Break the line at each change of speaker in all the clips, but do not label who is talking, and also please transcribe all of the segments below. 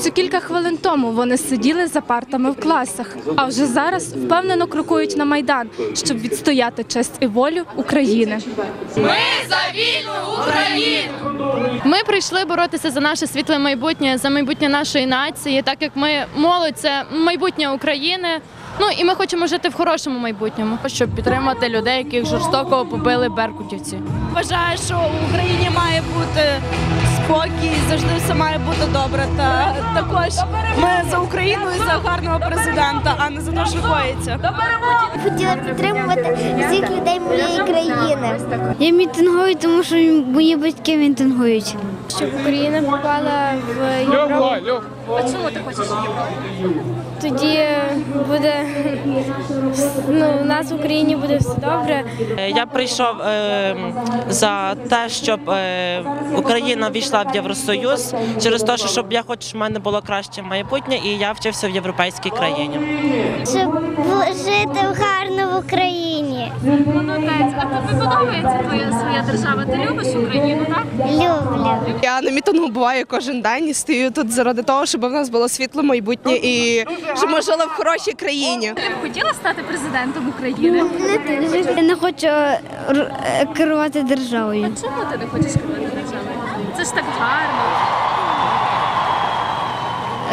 Ще кілька хвилин тому вони сиділи за партами в класах, а вже зараз впевнено крокують на майдан, щоб відстояти честь і волю України.
Ми за вільну Україну! Ми прийшли боротися за наше світле майбутнє, за майбутнє нашої нації, так як ми молодь це майбутнє України. Ну і ми хочемо жити в хорошому майбутньому.
щоб підтримати людей, яких жорстоко побили беркутівці.
Вважаю, що в Україні має бути спокій, завжди все має бути добре. Та також ми за Україну і за гарного президента, а не за те, що коїться.
хотіла підтримувати країни.
Я мітингую, тому що мої батьки мітингують.
Щоб Україна попала в Європу.
А чому ти хочеш Європу?
Тоді буде ну, у нас в Україні буде все добре.
Е, Я прийшов е, за те, щоб е, Україна війшла в Євросоюз через те, що щоб я хочу, щоб в мене було краще майбутнє, і я вчився в європейській країні.
Щоб жити гарно в Україні.
Тобі подобається твоя своя держава? Ти любиш Україну, так?
Люблю.
Я на мітингу буваю кожен день і стою тут заради того, щоб в нас було світле майбутнє і щоб ми жили в хорошій країні.
Ти б хотіла стати президентом України?
Я не хочу е, е, керувати державою.
Чому ти не хочеш керувати державою? Це ж так гарно.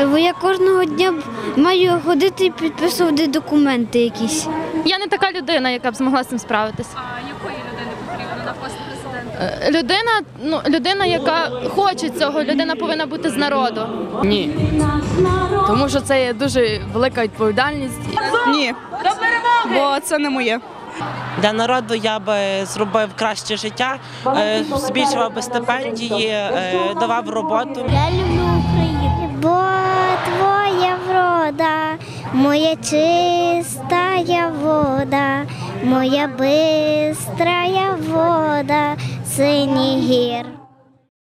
Бо я кожного дня маю ходити і підписувати документи якісь.
Я не така людина, яка б змогла з цим справитися.
А якої людини потрібно на пост президента?
Е, Людина, ну людина, яка хоче цього, людина повинна бути з народу.
Ні. Тому що це є дуже велика відповідальність.
Ні, бо це не моє.
Для народу я би зробив краще життя, е, збільшував би стипендії, е, давав роботу.
Я люблю Україну. Бо твоя врода, моя чистая вода, моя бистрая вода, синій гір.